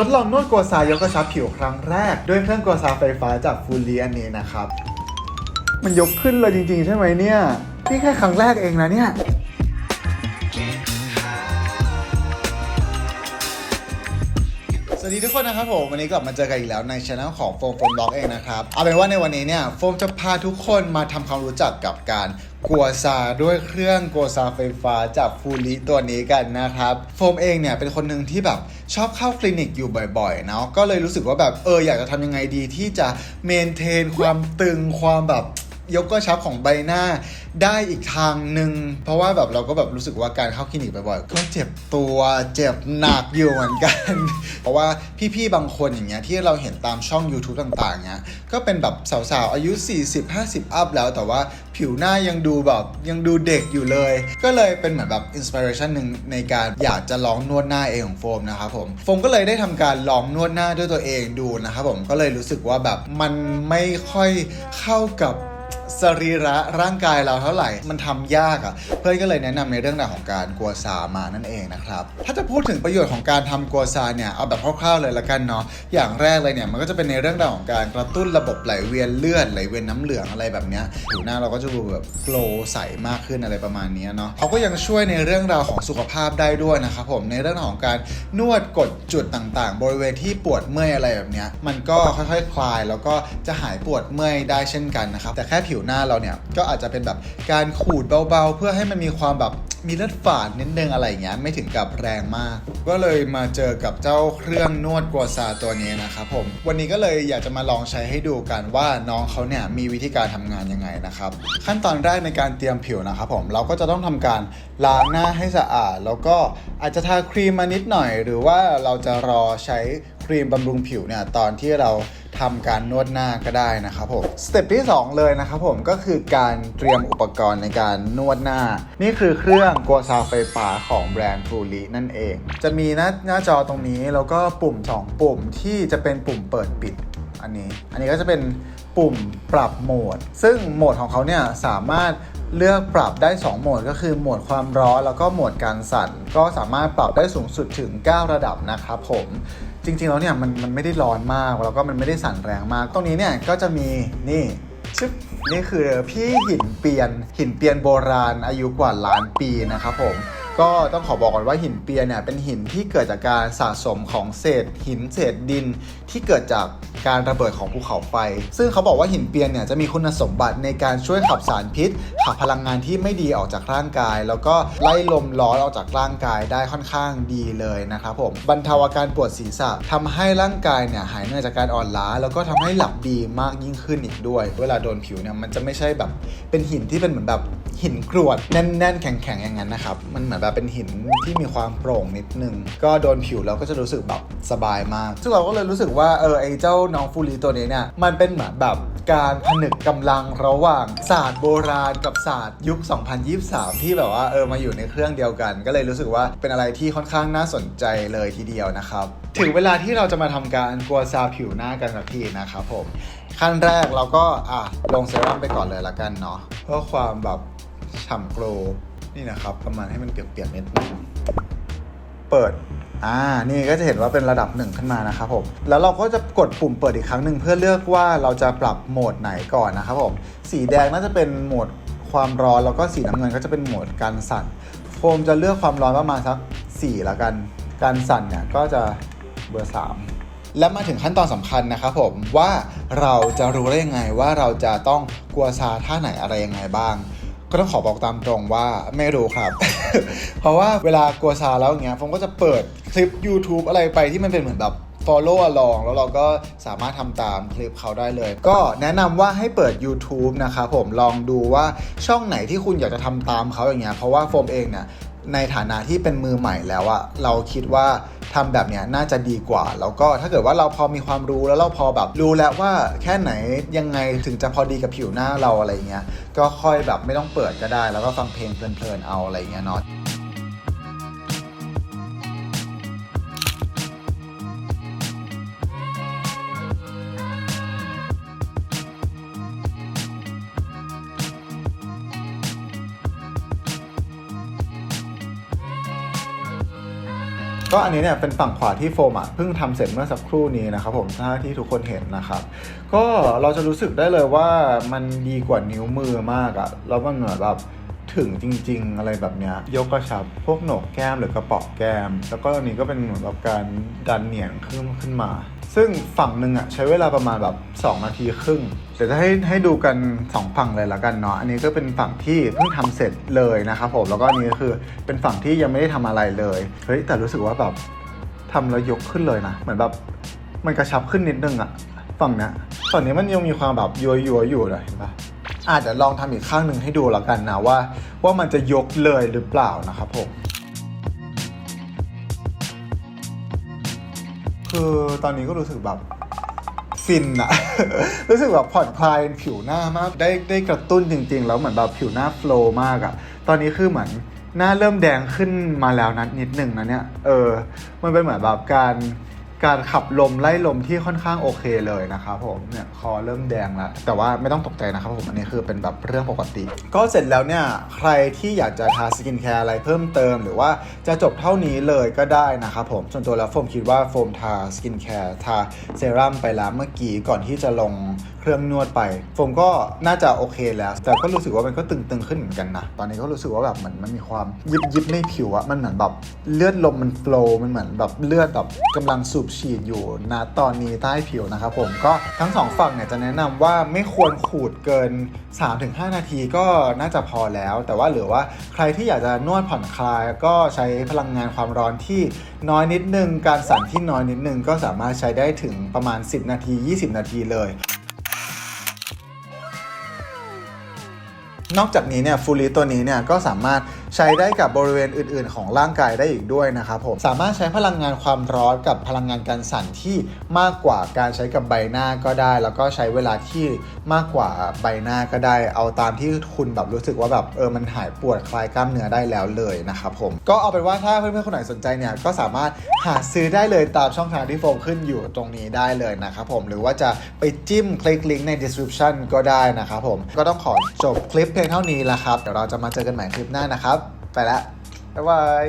ทดลองนวดกัวซายกกระชับผิวครั้งแรก ด้วยเครื่องกัวซาไฟฟ้าจากฟูลีอันนี้นะครับ มันยกขึ้นเลยจริง ๆ ใช่ไหมเนี่ยนี่แค่ครั้งแรกเองนะเนี่ยสวัสดีทุกคนนะครับผมวันนี้กลับมาเจอกันอีกแล้วในช anel ของโฟมโฟมบล็อกเองนะครับ เอาเป็นว่าในวันนี้เนี่ยโฟมจะพาทุกคนมาทำความรู้จักกับการ กัวซาด้วยเครื่องกัวซาไฟฟ้าจากฟูลิตัวนี้กันนะครับ โฟมเองเนี่ยเป็นคนหนึ่งที่แบบชอบเข้าคลินิกอยู่บ่อยๆเนาะก็เลยรู้สึกว่าแบบเอออยากจะทำยังไงดีที่จะเมนเทนความตึงความแบบ ยกกระชับของใบหน้าได้อีกทางหนึ่งเพราะว่าแบบเราก็แบบรู้สึกว่าการเข้าคลินิกบ่อยๆก็เจ็บตัวเจ็บหนักอยู่เหมือนกัน เพราะว่าพี่ๆบางคนอย่างเงี้ยที่เราเห็นตามช่อง YouTube ต่างๆเงี้ยก็เป็นแบบสาวๆ อายุ 40-50 อัพแล้วแต่ว่าผิวหน้ายังดูแบบยังดูเด็กอยู่เลย ก็เลยเป็นเหมือนแบบอินสปิเรชันหนึ่งในการอยากจะลองนวดหน้าเองของโฟมนะครับผมโฟมก็เลยได้ทำการลองนวดหน้าด้วยตัวเองดูนะครับผมก็เลยรู้สึกว่าแบบมันไม่ค่อยเข้ากับ สรีระร่างกายเราเท่าไหร่ มันทำยากอะ่ะ เพื่อนก็เลยแนะนำในเรื่องราวของการกัวซามานั่นเองนะครับ ถ้าจะพูดถึงประโยชน์ของการทำกัวซาเนี่ย เอาแบบคร่าวๆเลยละกันเนาะ อย่างแรกเลยเนี่ย มันก็จะเป็นในเรื่องราวของการกระตุ้นระบบไหลเวียนเลือดไหลเวียนน้ำเหลืองอะไรแบบเนี้ยผิวหน้าเราก็จะดูแบบโกลใสมากขึ้นอะไรประมาณนี้เนาะเขาก็ยังช่วยในเรื่องราวของสุขภาพได้ด้วยนะครับผมในเรื่องของการนวดกดจุดต่างๆ บริเวณที่ปวดเมื่อยอะไรแบบเนี้ยมันก็ค่อยๆคลายแล้วก็จะหายปวดเมื่อยได้เช่นกันนะครับแต่แค่ผิวหน้าเราเนี่ย ก็อาจจะเป็นแบบการขูดเบาๆ เพื่อให้มันมีความแบบมีเลือดฝาดนิดนึงอะไรอย่างเงี้ยไม่ถึงกับแรงมาก ก็เลยมาเจอกับเจ้าเครื่องนวดกัวซาตัวนี้นะครับผมวันนี้ก็เลยอยากจะมาลองใช้ให้ดูกันว่าน้องเขาเนี่ยมีวิธีการทำงานยังไงนะครับขั้นตอนแรกในการเตรียมผิวนะครับผมเราก็จะต้องทำการล้างหน้าให้สะอาด แล้วก็อาจจะทาครีมมานิดหน่อย หรือว่าเราจะรอใช้ครีมบำรุงผิวเนี่ยตอนที่เรา ทำการนวดหน้าก็ได้นะครับผมสเต็ปที่ 2 เลยนะครับผมก็คือการเตรียมอุปกรณ์ในการนวดหน้า นี่คือเครื่องกัวซาไฟฟ้าของแบรนด์ฟูลีนั่นเอง จะมีหน้าหน้าจอตรงนี้แล้วก็ปุ่ม 2 ปุ่มที่จะเป็นปุ่มเปิดปิดอันนี้ อันนี้ก็จะเป็นปุ่มปรับโหมด ซึ่งโหมดของเขาเนี่ยสามารถเลือกปรับได้ 2 โหมดก็คือโหมดความร้อนแล้วก็โหมดการสั่น ก็สามารถปรับได้สูงสุดถึง 9 ระดับนะครับผม จริงๆแล้วเนี่ยมันมันไม่ได้ร้อนมากแล้วก็มันไม่ได้สั่นแรงมาก ตรงนี้เนี่ยก็จะมีนี่ชึบนี่คือพี่หินเปียนหินเปียนโบราณอายุกว่าล้านปีนะครับผม ก็ต้องขอบอกก่อนว่าหินเปียเนี่ยเป็นหินที่เกิดจากการสะสมของเศษ หินเศษดิน ที่เกิดจากการระเบิดของภูเขาไฟ ซึ่งเขาบอกว่าหินเปียนเนี่ยจะมีคุณสมบัติในการช่วยขับสารพิษ ขับพลังงานที่ไม่ดีออกจากร่างกาย แล้วก็ไล่ลมร้อนออกจากร่างกายได้ค่อนข้างดีเลยนะครับผมบรรเทาอาการปวดศีรษะทำให้ร่างกายเนี่ยหายเหนื่อยจากการอ่อนล้า แล้วก็ทำให้หลับดีมากยิ่งขึ้นอีกด้วย เวลาโดนผิวเนี่ยมันจะไม่ใช่แบบเป็นหินที่เป็นเหมือนแบบ หินกรวดแน่นๆ แข็งๆ อย่างนั้นนะครับ มันเหมือนแบบเป็นหินที่มีความโปร่งนิดนึง ก็โดนผิวเราก็จะรู้สึกแบบสบายมาก ซึ่งเราก็เลยรู้สึกว่าเออไอเจ้าน้องฟูรีตัวนี้เนี่ย มันเป็นเหมือนแบบการผนึกกำลังระหว่างศาสตร์โบราณกับศาสตร์ยุค 2023 ที่แบบว่าเออมาอยู่ในเครื่องเดียวกัน ก็เลยรู้สึกว่าเป็นอะไรที่ค่อนข้างน่าสนใจเลยทีเดียวนะครับถึงเวลาที่เราจะมาทำการกัวซาผิวหน้ากันสักทีนะครับผมขั้นแรกเราก็อะลงเซรั่มไปก่อนเลยละกันเนาะเพื่อความแบบ ฉ่ำโกลนี่นะครับ ประมาณให้มันเปียกๆนิดนึงเปิดอ่า นี่ก็จะเห็นว่าเป็นระดับหนึ่งขึ้นมานะครับผม แล้วเราก็จะกดปุ่มเปิดอีกครั้งหนึ่งเพื่อเลือกว่าเราจะปรับโหมดไหนก่อนนะครับผม สีแดงน่าจะเป็นโหมดความร้อนแล้วก็สีน้ำเงินก็จะเป็นโหมดการสั่น โฟมจะเลือกความร้อนประมาณสัก4ละกัน การสั่นเนี่ยก็จะเบอร์ 3 และมาถึงขั้นตอนสำคัญนะครับผมว่าเราจะรู้ได้ยังไงว่าเราจะต้องกลัวซาท่าไหนอะไรยังไงบ้าง ก็ต้องขอบอกตามตรงว่าไม่รู้ครับ เพราะว่าเวลากลัวซาแล้วอย่างเงี้ยผมก็จะเปิดคลิป YouTube อะไรไปที่มันเป็นเหมือนแบบ follow along แล้วเราก็สามารถทำตามคลิปเขาได้เลย ก็แนะนำว่าให้เปิด YouTube นะครับผมลองดูว่าช่องไหนที่คุณอยากจะทำตามเขาอย่างเงี้ยเพราะว่าโฟมเองเนี่ย ในฐานะที่เป็นมือใหม่แล้วอะเราคิดว่าทำแบบเนี้ยน่าจะดีกว่า แล้วก็ถ้าเกิดว่าเราพอมีความรู้แล้วเราพอแบบรู้แล้วว่าแค่ไหนยังไงถึงจะพอดีกับผิวหน้าเราอะไรเงี้ยก็ค่อยแบบไม่ต้องเปิดก็ได้ แล้วก็ฟังเพลงเพลินๆเอาอะไรเงี้ยเนาะ ก็อันนี้เนี่ยเป็นฝั่งขวาที่โฟมอะเพิ่งทำเสร็จเมื่อสักครู่นี้นะครับผมถ้าที่ทุกคนเห็นนะครับ ก็เราจะรู้สึกได้เลยว่ามันดีกว่านิ้วมือมากอะแล้วมันเหมือนแบบ ถึงจริง ๆ อะไรแบบเนี้ยยกกระชับพวกโหนกแก้มหรือกระป๋อแก้ม แล้วก็อันนี้ก็เป็นเหมือนแบบการดันเหนียงขึ้นขึ้นมา ซึ่งฝั่งหนึ่งอะใช้เวลาประมาณแบบ 2 นาทีครึ่งเดี๋ยวจะให้ให้ดูกัน 2 ฝั่งเลยละกันเนาะอันนี้ก็เป็นฝั่งที่เพิ่งทำเสร็จเลยนะครับผมแล้วก็อันนี้ก็คือเป็นฝั่งที่ยังไม่ได้ทำอะไรเลยเฮ้ยแต่รู้สึกว่าแบบทำแล้วยกขึ้นเลยนะเหมือนแบบมันกระชับขึ้นนิดนึงอะฝั่งเนี้ยฝั่งนี้มันยังมีความแบบยัวยัวอยู่เลยเห็นปะ อาจจะลองทำอีกข้างหนึ่งให้ดูแล้วกันนะว่า ว่ามันจะยกเลยหรือเปล่านะครับผมคือตอนนี้ก็รู้สึกแบบฟินอะรู้สึกแบบผ่อนคลายผิวหน้ามาก ได้ได้กระตุ้นจริง ๆ แล้วเหมือนแบบผิวหน้าโฟล์มากอะตอนนี้คือเหมือนหน้าเริ่มแดงขึ้นมาแล้วนัดนิดหนึ่งนะเนี่ย เออ มันเป็นเหมือนแบบการ การขับลมไล่ลมที่ค่อนข้างโอเคเลยนะครับผมเนี่ยคอเริ่มแดงแล้วแต่ว่าไม่ต้องตกใจนะครับผมอันนี้คือเป็นแบบเรื่องปกติ ก็เสร็จแล้วเนี่ยใครที่อยากจะทาสกินแคร์อะไรเพิ่มเติม หรือว่าจะจบเท่านี้เลยก็ได้นะครับผมส่วนตัวแล้วโฟมคิดว่าโฟมทาสกินแคร์ทาเซรั่มไปแล้วเมื่อกี้ก่อนที่จะลงเครื่องนวดไป โฟมก็น่าจะโอเคแล้ว แต่ก็รู้สึกว่ามันก็ตึงๆขึ้นเหมือนกันนะตอนนี้ก็รู้สึกว่าแบบเหมือนมันมีความยิบยิบในผิวอะมันเหมือนแบบเลือดลมมันโฟล์มันเหมือนแบบเลือดแบบกำลังสูบฉีดอยู่นะตอนนี้ใต้ผิวนะครับผมก็ทั้งสองฝั่งเนี่ยจะแนะนำว่าไม่ควรขูดเกิน 3-5 นาทีก็น่าจะพอแล้ว แต่ว่าหรือว่าใครที่อยากจะนวดผ่อนคลาย ก็ใช้พลังงานความร้อนที่น้อยนิดนึง การสั่นที่น้อยนิดนึง ก็สามารถใช้ได้ถึงประมาณ 10 นาที 20 นาทีเลยนอกจากนี้เนี่ยฟูลิตัวนี้เนี่ยก็สามารถ ใช้ได้กับบริเวณอื่น ๆ ของร่างกายได้อีกด้วยนะครับผมสามารถใช้พลังงานความร้อนกับพลังงานการสั่นที่มากกว่าการใช้กับใบหน้าก็ได้ แล้วก็ใช้เวลาที่มากกว่าใบหน้าก็ได้ เอาตามที่คุณแบบรู้สึกว่าแบบเออมันหายปวดคลายกล้ามเนื้อได้แล้วเลยนะครับผมก็เอาเป็นว่าถ้าเพื่อนๆคนไหนสนใจเนี่ยก็สามารถหาซื้อได้เลยตามช่องทางที่โฟมขึ้นอยู่ตรงนี้ได้เลยนะครับผมหรือว่าจะไปจิ้มคลิกลิงก์ใน description ก็ได้นะครับผมก็ต้องขอจบคลิปเพียงเท่านี้ล้วครับเดี๋ยวเราจะมาเจอกันใหม่คลิปหน้านะครับ ไปละบ๊ายบาย